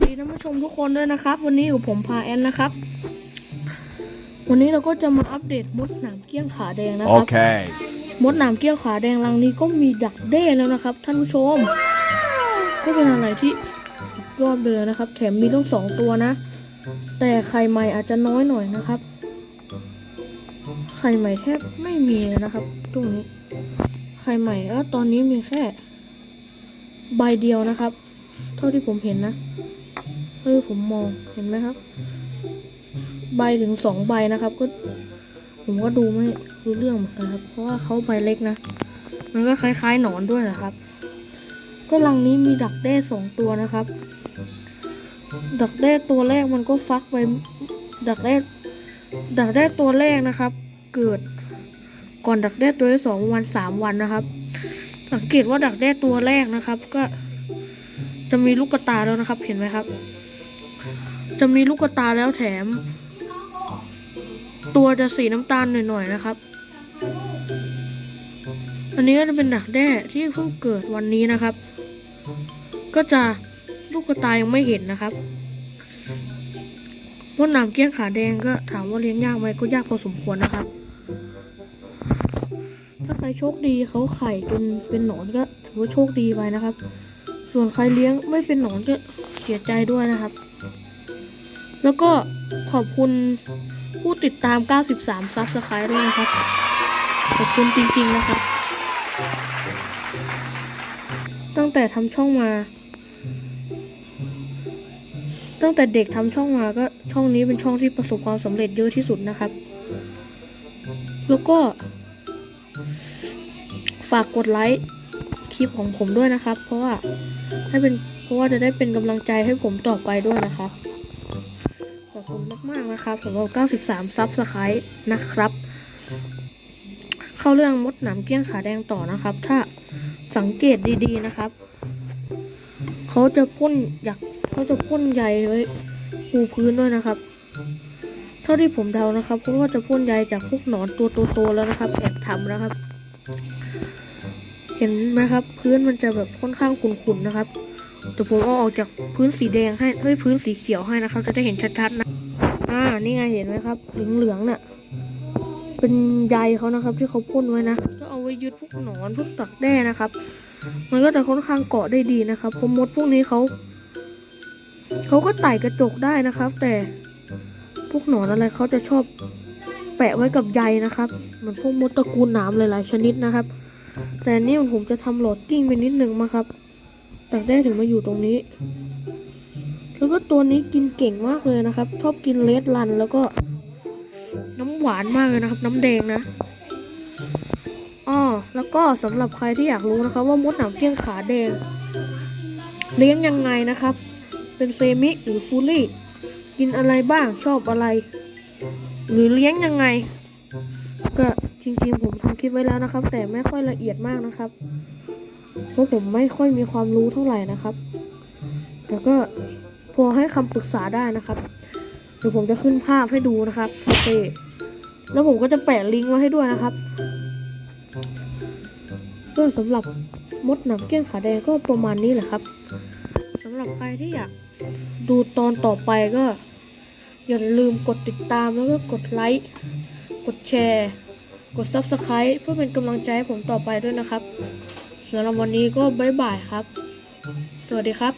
สดีท่านผู้ชมทุกคนด้วยนะครับ วันนี้อยู่ผมพาแอนนะครับ วันนี้เราก็จะมาอัปเดตมดหนามเกี้ยงขาแดงนะครับ Okay. มดหนามเกี้ยงขาแดงรังนี้ก็มีดักเด้แล้วนะครับ ท่านผู้ชม ก็เป็นอะไรที่สุดยอดเลยนะครับ แถมมีต้องสองตัวนะ แต่ไข่ใหม่อาจจะน้อยหน่อยนะครับ ไข่ใหม่แทบไม่มีเลยนะครับตรงนี้ ไข่ใหม่ก็ตอนนี้มีแค่ ใบเดียวนะครับ เท่าที่ผมเห็นนะ เท่าที่ผมมองเห็นไหมครับ ใบถึงสองใบนะครับ ก็ ผมก็ดูไม่รู้เรื่องเหมือนกันครับ เพราะว่าเขาใบเล็กนะ มันก็คล้ายๆหนอนด้วยนะครับ ก็รังนี้มีดักแด้สองตัวนะครับ ดักแด้ตัวแรกมันก็ฟักไปดักแด้ดักแด้ตัวแรกนะครับ เกิดก่อนดักแด้ตัวที่สองวันสามวันนะครับ สังเกตว่าดักแด้ตัวแรกนะครับ ก็จะมีลูกกระตาแล้วนะครับ เห็นไหมครับ จะมีลูกกระตาแล้วแถม ตัวจะสีน้ำตาลหน่อยๆนะครับ อันนี้ก็จะเป็นดักแด้ที่เพิ่งเกิดวันนี้นะครับ ก็จะลูกกระตายังไม่เห็นนะครับมดหนามเกี้ยงขาแดงก็ถามว่าเลี้ยงยากไหมก็ยากพอสมควรนะครับ ถ้าใครโชคดีเขาไข่จนเป็นหนอนก็ถือว่าโชคดีไปนะครับ ส่วนใครเลี้ยงไม่เป็นหนอนก็ สียใจด้วยนะครับ แล้วก็ขอบคุณผู้ติดตาม 93 ซับสไครต์ด้วยนะครับ ขอบคุณจริงๆนะครับ ตั้งแต่ทำช่องมา ตั้งแต่เด็กทำช่องมาก็ช่องนี้เป็นช่องที่ประสบความสำเร็จเยอะที่สุดนะครับ แล้วก็ ฝากกดไลค์คลิปของผมด้วยนะครับ เพราะว่าให้เป็น ราะว่าจะได้เป็นกำลังใจให้ผมต่อไปด้วยนะครับ ขอบคุณมากๆนะครับสำหรับ 93 ซับสไครต์นะครับ เข้าเรื่องมดหนามเกี้ยงขาแดงต่อนะครับ ถ้าสังเกตดีๆนะครับ เขาจะพ่นอยากเขาจะพ่นใยไว้ปูพื้นด้วยนะครับ เท่าที่ผมเดานะครับเพราะว่าจะพ่นใยจากพวกหนอนตัวโตๆแล้วนะครับแอบทำนะครับ เห็นไหมครับ พื้นมันจะแบบค่อนข้างขุ่นๆนะครับ เดี๋ยวผมเอาออกจากพื้นสีแดงให้เฮ้ยพื้นสีเขียวให้นะครับ จะได้เห็นชัดๆนะ อ่า นี่ไงเห็นไหมครับเหลืองๆเนี่ยเป็นใยเขานะครับ ที่เขาพ่นไว้นะ ก็เอาไว้ยึดพวกหนอนพวกตักแด้นะครับ มันก็จะค่อนข้างเกาะได้ดีนะครับพมดพวกนี้เขาเขาก็ไต่กระจกได้นะครับ แต่พวกหนอนอะไรเขาจะชอบแปะไว้กับใยนะครับเหมือนพวกมดตระกูลหนามหลายๆชนิดนะครับ แต่นี่ผมจะทำโหลดกิ้งไปนิดนึงมาครับ ต่ได้ถึงมาอยู่ตรงนี้ แล้วก็ตัวนี้กินเก่งมากเลยนะครับ ชอบกินเลดรันแล้วก็ น้ำหวานมากเลยนะครับ น้ำแดงนะอ้อแล้วก็สำหรับใครที่อยากรู้นะครับ ว่ามดหนามเกี้ยงขาแดง เลี้ยงยังไงนะครับ เป็นเซมิหรือฟูลี่กินอะไรบ้างชอบอะไร หรือเลี้ยงยังไง ก็จริงๆผมทำคลิปไว้แล้วนะครับ แต่ไม่ค่อยละเอียดมากนะครับ เพราะผมไม่ค่อยมีความรู้เท่าไหร่นะครับ แต่ก็พอให้คำปรึกษาได้นะครับ เดี๋ยวผมจะขึ้นภาพให้ดูนะครับโอเคแล้วผมก็จะแปะลิงก์ไว้ให้ด้วยนะครับก็สำหรับมดหนามเกี้ยงขาแดงก็ประมาณนี้แหละครับสำหรับใครที่อยากดูตอนต่อไปก็ อย่าลืมกดติดตามแล้วก็กดไลค์ กดแชร์ กด Subscribe เพื่อเป็นกำลังใจให้ผมต่อไปด้วยนะครับ สำหรับวันนี้ก็บ๊ายบายครับ สวัสดีครับ